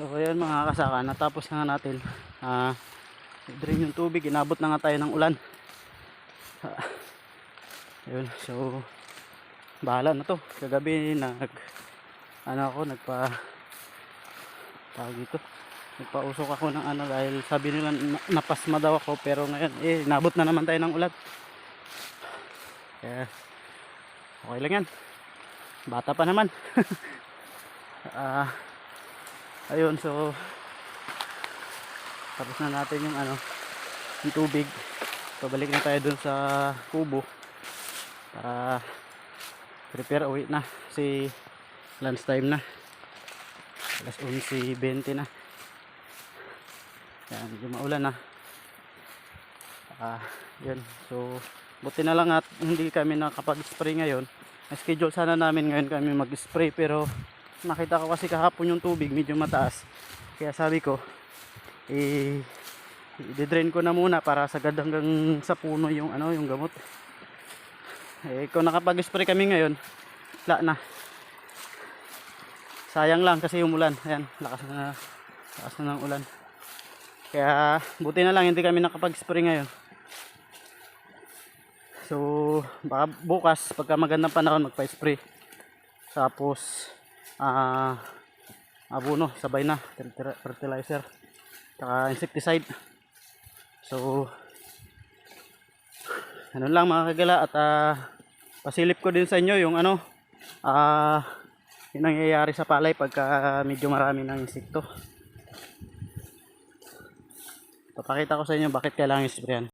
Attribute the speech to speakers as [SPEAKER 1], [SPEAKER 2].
[SPEAKER 1] So ayun mga kasaka, natapos na natin. Ah, drain yung tubig, inabot na nga tayo ng ulan. Ah, ayun, so bahala na to. Kagabi nag ano ako, nagpa tawag dito. Nagpausok ako ng ano dahil sabi nila na- napasma daw ako pero ngayon eh inabot na naman tayo ng ulan. Kaya okay lang yan. Bata pa naman. Ah, ayun so tapos na natin yung ano yung tubig. Pabalik na tayo dun sa kubo para prepare uwi na. Si lunch time na. Alas 11.20 na. Yan medyo maulan na. Ah yun. So buti na lang at hindi kami nakapag-spray ngayon. Na-schedule sana namin ngayon kami mag-spray pero nakita ko kasi kahapon yung tubig medyo mataas. Kaya sabi ko eh i-drain ko na muna para sagad hanggang sa puno yung ano yung gamot. Eh kung nakapag-spray kami ngayon wala na. Sayang lang kasi umulan ayan lakas na lakas na ng ulan. Kaya buti na lang hindi kami nakapag-spray ngayon. So baka bukas pagka magandang panahon magpa-spray. Tapos ah abono sabay na fertilizer- saka insecticide. So ano lang mga kagala at ah, pasilip ko din sa inyo yung ano ah yung nangyayari sa palay pagka medyo marami ng insekto. Papakita ko sa inyo bakit kailangan isprayan